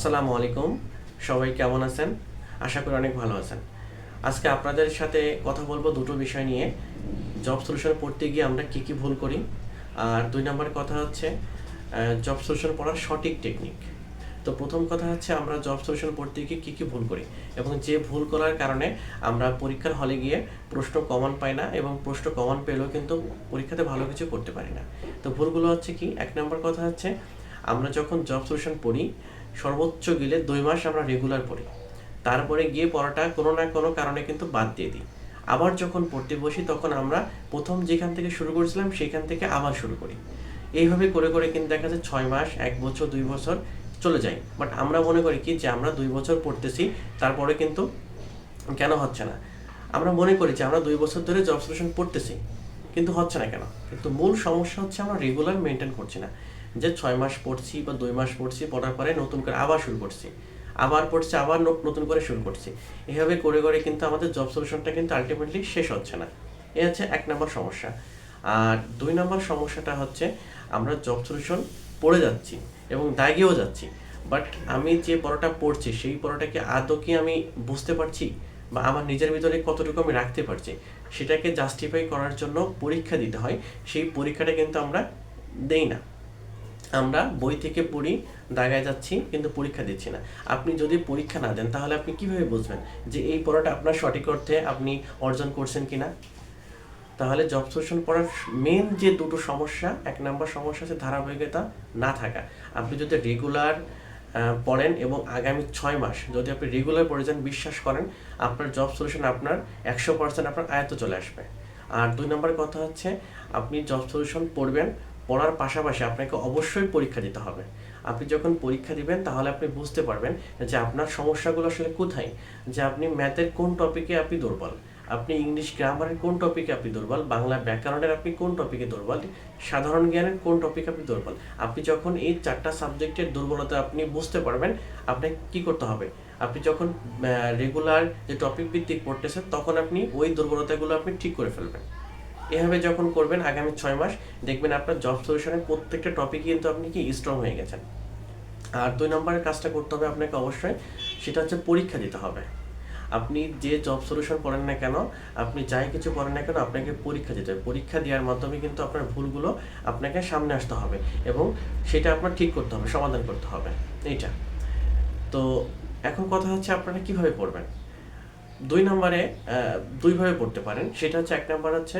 আসসালামু আলাইকুম। সবাই কেমন আছেন? আশা করি অনেক ভালো আছেন। আজকে আপনাদের সাথে কথা বলব দুটো বিষয় নিয়ে। জব সলিউশন পড়তে গিয়ে আমরা কি কি ভুল করি? আর দুই নম্বর কথা হচ্ছে জব সলিউশন পড়ার সঠিক টেকনিক তো প্রথম কথা হচ্ছে, আমরা জব সলিউশন পড়তে গিয়ে কী কী ভুল করি? এবং যে ভুল করার কারণে আমরা পরীক্ষার হলে গিয়ে প্রশ্ন কমন পাই না এবং প্রশ্ন কমন পেলেও কিন্তু পরীক্ষাতে ভালো কিছু করতে পারি না। তো ভুলগুলো হচ্ছে কি? এক নম্বর কথা হচ্ছে, আমরা যখন জব সলিউশন পড়ি সর্বোচ্চ গেলে দুই মাস আমরা রেগুলার পড়ি। তারপরে গিয়ে পড়াটা কোনো না কোনো কারণে কিন্তু বাদ দিয়ে দিই। আবার যখন পড়তে বসি তখন আমরা প্রথম যেখান থেকে শুরু করেছিলাম সেখান থেকে আবার শুরু করি। এইভাবে করে করে কিন্তু দেখা যায় ছয় মাস, এক বছর, দুই বছর চলে যায়। বাট আমরা মনে করি কি যে আমরা দুই বছর পড়তেছি, তারপরে কিন্তু কেন হচ্ছে না? আমরা মনে করি যে আমরা দুই বছর ধরে জব সলিউশন পড়তেছি, কিন্তু হচ্ছে না কেন? কিন্তু মূল সমস্যা হচ্ছে আমরা রেগুলার মেনটেন করছি না। যে ছয় মাস পড়ছি বা দুই মাস পড়ছি, পড়ার পরে নতুন করে আবার শুরু করছি। আবার পড়ছি, আবার নতুন করে শুরু করছি। এভাবে করে করে কিন্তু আমাদের জব সলিউশনটা কিন্তু আলটিমেটলি শেষ হচ্ছে না। এ হচ্ছে এক নম্বর সমস্যা। আর দুই নম্বর সমস্যাটা হচ্ছে আমরা জব সলিউশন পড়ে যাচ্ছি এবং দাগিয়েও যাচ্ছি। বাট আমি যে পড়াটা পড়ছি, সেই পড়াটাকে আদৌ কি আমি বুঝতে পারছি? বা আমার নিজের ভিতরে কতটুকু আমি রাখতে পারছি? সেটাকে জাস্টিফাই করার জন্য পরীক্ষা দিতে হয়। সেই পরীক্ষাটা কিন্তু আমরা দেই না। আমরা বই থেকে পড়ি, দাগায় যাচ্ছি, কিন্তু পরীক্ষা দিচ্ছি না। আপনি যদি পরীক্ষা না দেন, তাহলে আপনি কীভাবে বুঝবেন যে এই পড়াটা আপনার সঠিক অর্থে আপনি অর্জন করছেন কি না তাহলে জব সলিউশন পড়ার মেন যে দুটো সমস্যা, এক নম্বর সমস্যা হচ্ছে ধারাবাহিকতা না থাকা। আপনি যদি রেগুলার পড়েন এবং আগামী ছয় মাস যদি আপনি রেগুলার পড়ে যান, বিশ্বাস করেন, আপনার জব সলিউশন আপনার একশো পার্সেন্ট আপনার আয়ত্ত চলে আসবে। আর দুই নম্বর কথা হচ্ছে, আপনি জব সলিউশন পড়বেন পড়ার পাশাপাশি আপনাকে অবশ্যই পরীক্ষা দিতে হবে। আপনি যখন পরীক্ষা দিবেন, তাহলে আপনি বুঝতে পারবেন যে আপনার সমস্যাগুলো আসলে কোথায়, যে আপনি ম্যাথের কোন টপিকে আপনি দুর্বল, আপনি ইংলিশ গ্রামারের কোন টপিকে আপনি দুর্বল, বাংলা ব্যাকরণের আপনি কোন টপিকে দুর্বল, সাধারণ জ্ঞানের কোন টপিকে আপনি দুর্বল। আপনি যখন এই চারটা সাবজেক্টের দুর্বলতা আপনি বুঝতে পারবেন, আপনাকে কি করতে হবে? আপনি যখন রেগুলার যে টপিক ভিত্তিক পড়তেছেন, তখন আপনি ওই দুর্বলতাগুলো আপনি ঠিক করে ফেলবেন। এভাবে যখন করবেন আগামী ছয় মাস, দেখবেন আপনার জব সলিউশনের প্রত্যেকটা টপিক কিন্তু আপনি কি স্ট্রং হয়ে গেছেন। আর দুই নম্বরের কাজটা করতে হবে আপনাকে অবশ্যই, সেটা হচ্ছে পরীক্ষা দিতে হবে। আপনি যে জব সলিউশন পড়েন না কেন, আপনি যাই কিছু পড়েন না কেন, আপনাকে পরীক্ষা দিতে হবে। পরীক্ষা দেওয়ার মাধ্যমে কিন্তু আপনার ভুলগুলো আপনাকে সামনে আসতে হবে এবং সেটা আপনার ঠিক করতে হবে, সমাধান করতে হবে। এইটা। তো এখন কথা হচ্ছে আপনারা কীভাবে পড়বেন? দুই নম্বরে দুইভাবে পড়তে পারেন। সেটা হচ্ছে, এক নম্বর হচ্ছে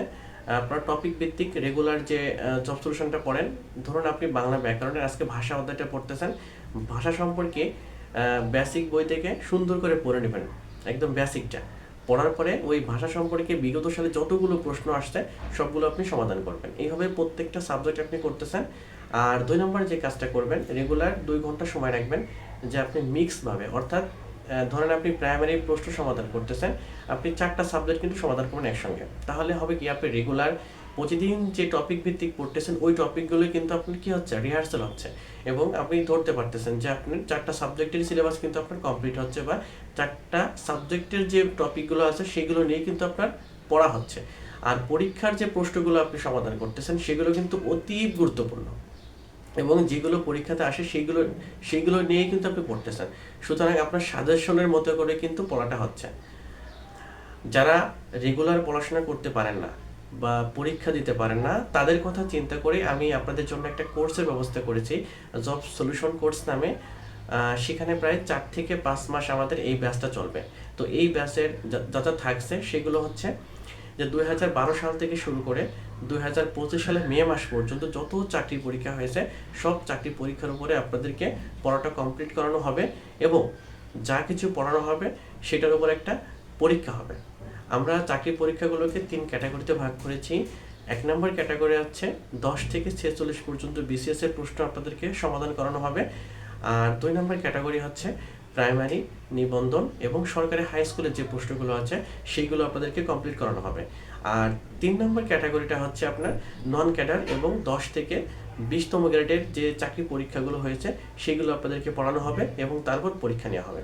আপনার টপিক ভিত্তিক রেগুলার যে জব সলিউশনটা পড়েন ধরুন আপনি বাংলা ব্যাকরণের আজকে ভাষা অধ্যায়টা পড়তেছেন, ভাষা সম্পর্কে বেসিক বই থেকে সুন্দর করে পড়ে নেবেন, একদম বেসিকটা পড়ার পরে ওই ভাষা সম্পর্কে বিগত সালে যতগুলো প্রশ্ন আসছে, সবগুলো আপনি সমাধান করবেন। এইভাবে প্রত্যেকটা সাবজেক্ট আপনি করতেছেন, আর দুই নম্বরে যে কাজটা করবেন রেগুলার দুই ঘণ্টা সময় রাখবেন, যে আপনি মিক্সভাবে অর্থাৎ ধরেন আপনি প্রাইমারি প্রশ্ন সমাধান করতেছেন, আপনি চারটা সাবজেক্ট কিন্তু সমাধান করবেন একসঙ্গে। তাহলে হবে কি, আপনি রেগুলার প্রতিদিন যে টপিক ভিত্তিক পড়তেছেন, ওই টপিকগুলো কিন্তু আপনার কি হচ্ছে? রিহার্সাল হচ্ছে। এবং আপনি ধরতে পারতেছেন যে আপনার চারটা সাবজেক্টের সিলেবাস কিন্তু আপনার কমপ্লিট হচ্ছে বা চারটা সাবজেক্টের যে টপিকগুলো আছে, সেগুলো নিয়ে কিন্তু আপনার পড়া হচ্ছে। আর পরীক্ষার যে প্রশ্নগুলো আপনি সমাধান করতেছেন, সেগুলো কিন্তু অতি গুরুত্বপূর্ণ। এবং যেগুলো পরীক্ষাতে আসে সেইগুলো সেইগুলো নিয়ে কিন্তু আপনি পড়তেছেন। সুতরাং আপনার সাজেশনের মতো করে কিন্তু পড়াটা হচ্ছে। যারা রেগুলার পড়াশোনা করতে পারেন না বা পরীক্ষা দিতে পারেন না, তাদের কথা চিন্তা করে আমি আপনাদের জন্য একটা কোর্সের ব্যবস্থা করেছি, জব সলিউশন কোর্স নামে। সেখানে প্রায় চার থেকে পাঁচ মাস আমাদের এই ব্যাচটা চলবে। তো এই ব্যাচের যা যা যা থাকছে সেগুলো হচ্ছে যে দুই সাল থেকে শুরু করে দুই সালের মে মাস পর্যন্ত যত চাকরি পরীক্ষা হয়েছে, সব চাকরি পরীক্ষার উপরে আপনাদেরকে পড়াটা কমপ্লিট করানো হবে এবং যা কিছু পড়ানো হবে সেটার উপর একটা পরীক্ষা হবে। আমরা চাকরি পরীক্ষাগুলোকে তিন ক্যাটাগরিতে ভাগ করেছি। এক নম্বর ক্যাটাগরি হচ্ছে দশ থেকে ছেচল্লিশ পর্যন্ত বিসিএস এর প্রশ্ন আপনাদেরকে সমাধান করানো হবে। আর দুই নম্বর ক্যাটাগরি হচ্ছে প্রাইমারি, নিবন্ধন এবং সরকারি হাই স্কুলের যে প্রশ্নগুলো আছে, সেইগুলো আপনাদেরকে কমপ্লিট করানো হবে। আর তিন নম্বর ক্যাটাগরিটা হচ্ছে আপনার নন ক্যাডার এবং দশ থেকে বিশতম গ্রেডের যে চাকরি পরীক্ষাগুলো হয়েছে সেগুলো আপনাদেরকে পড়ানো হবে এবং তারপর পরীক্ষা নেওয়া হবে।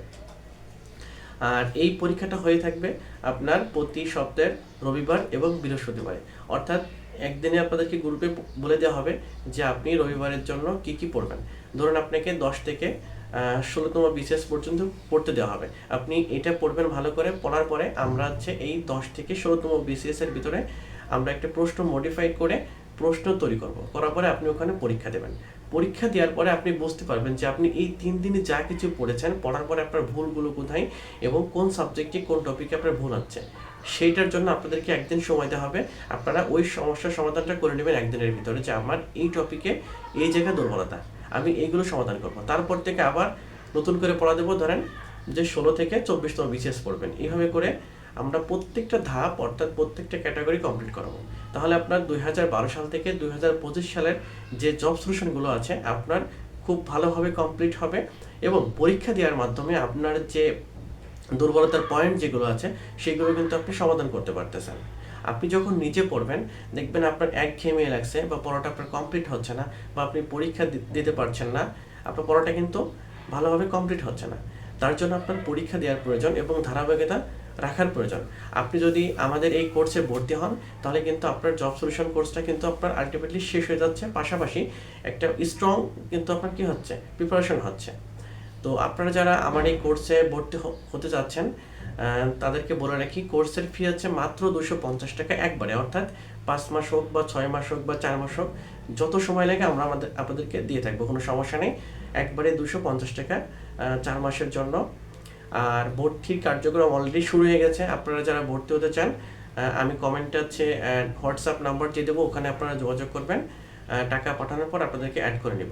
আর এই পরীক্ষাটা হয়ে থাকবে আপনার প্রতি সপ্তাহের রবিবার এবং বৃহস্পতিবারে। অর্থাৎ একদিনে আপনাদেরকে গ্রুপে বলে দেওয়া হবে যে আপনি রবিবারের জন্য কি কি পড়বেন। ধরুন আপনাকে দশ থেকে ষোলোতম বিসিএস পর্যন্ত পড়তে দেওয়া হবে। আপনি এটা পড়বেন ভালো করে, পড়ার পরে আমরা হচ্ছে এই দশ থেকে ষোলোতম বিসিএস এর ভিতরে আমরা একটা প্রশ্ন মডিফাই করে প্রশ্ন তৈরি করব। করার পরে আপনি ওখানে পরীক্ষা দেবেন। পরীক্ষা দেওয়ার পরে আপনি বুঝতে পারবেন যে আপনি এই তিন দিনে যা কিছু পড়েছেন, পড়ার পরে আপনার ভুলগুলো কোথায় এবং কোন সাবজেক্টে কোন টপিকে আপনার ভুল হচ্ছে, সেইটার জন্য আপনাদেরকে একদিন সময় দেওয়া হবে। আপনারা ওই সমস্যার সমাধানটা করে নেবেন একদিনের ভিতরে যে আমার এই টপিকে এই জায়গায় দুর্বলতা। আমি এইগুলো সমাধান করব। তারপর থেকে আবার নতুন করে পড়া দেবো, ধরেন যে ষোলো থেকে চব্বিশতম বিসিএস পড়বেন। এইভাবে করে আমরা প্রত্যেকটা ধাপ, অর্থাৎ প্রত্যেকটা ক্যাটাগরি কমপ্লিট করাবো। তাহলে আপনার দুই হাজার বারো সাল থেকে দুই হাজার পঁচিশ সালের যে জব সলিউশনগুলো আছে, আপনার খুব ভালোভাবে কমপ্লিট হবে এবং পরীক্ষা দেওয়ার মাধ্যমে আপনার যে দুর্বলতার পয়েন্ট যেগুলো আছে, সেগুলো কিন্তু আপনি সমাধান করতে পারতেছেন। আপনি যখন নিজে পড়বেন দেখবেন আপনার এক ঘেমে লাগছে বা পড়াটা আপনার কমপ্লিট হচ্ছে না বা আপনি পরীক্ষা দিতে পারছেন না আপনার পড়াটা কিন্তু ভালোভাবে কমপ্লিট হচ্ছে না। তার জন্য আপনার পরীক্ষা দেওয়ার প্রয়োজন এবং ধারাবাহিকতা রাখার প্রয়োজন। আপনি যদি আমাদের এই কোর্সে ভর্তি হন তাহলে কিন্তু আপনার জব সলিউশন কোর্সটা কিন্তু আপনার আলটিমেটলি শেষ হয়ে যাচ্ছে। পাশাপাশি একটা স্ট্রং কিন্তু আপনার কি হচ্ছে? প্রিপারেশন হচ্ছে। তো আপনারা যারা আমার এই কোর্সে ভর্তি হতে যাচ্ছেন আহ, তাদেরকে বলে রাখি কোর্সের ফি হচ্ছে মাত্র দুশো পঞ্চাশ টাকা একবারে। অর্থাৎ পাঁচ মাস হোক বা ছয় মাস হোক বা চার মাস হোক, যত সময় লাগে আমরা আমাদের, আপনাদেরকে দিয়ে থাকব, কোনো সমস্যা নেই। একবারে দুশো পঞ্চাশ টাকা চার মাসের জন্য। আর ভর্তির কার্যক্রম অলরেডি শুরু হয়ে গেছে, আপনারা যারা ভর্তি হতে চান আমি কমেন্টে হচ্ছে হোয়াটসঅ্যাপ নাম্বার দিয়ে দেবো, ওখানে আপনারা যোগাযোগ করবেন। টাকা পাঠানোর পর আপনাদেরকে অ্যাড করে নিব।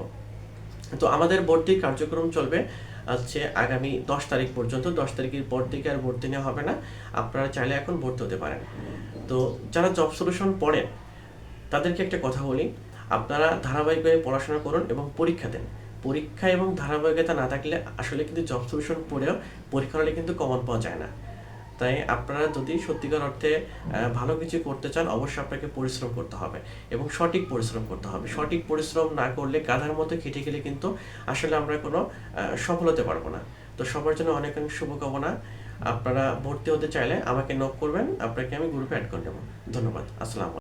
তো আমাদের ভর্তির কার্যক্রম চলবে হচ্ছে আগামী দশ তারিখ পর্যন্ত। দশ তারিখের পর থেকে আর ভর্তি নেওয়া হবে না। আপনারা চাইলে এখন ভর্তি হতে পারেন। তো যারা জব সলিউশন পড়েন, তাদেরকে একটা কথা বলি। আপনারা ধারাবাহিকভাবে পড়াশোনা করুন এবং পরীক্ষা দেন। পরীক্ষা এবং ধারাবাহিকতা না থাকলে আসলে কিন্তু জব সলিউশন পড়েও পরীক্ষা হলে কিন্তু কমন পাওয়া যায় না। তাই আপনারা যদি সত্যিকার অর্থে ভালো কিছু করতে চান, অবশ্যই আপনাকে পরিশ্রম করতে হবে এবং সঠিক পরিশ্রম করতে হবে। সঠিক পরিশ্রম না করলে গাধার মতো খেটে গেলে কিন্তু আসলে আমরা কোনো সফল হতে পারব না। তো সবার জন্য অনেক অনেক শুভকামনা। আপনারা ভর্তি হতে চাইলে আমাকে নক করবেন। আপনাকে আমি গ্রুপে অ্যাড করে নেব ধন্যবাদ। আসসালাম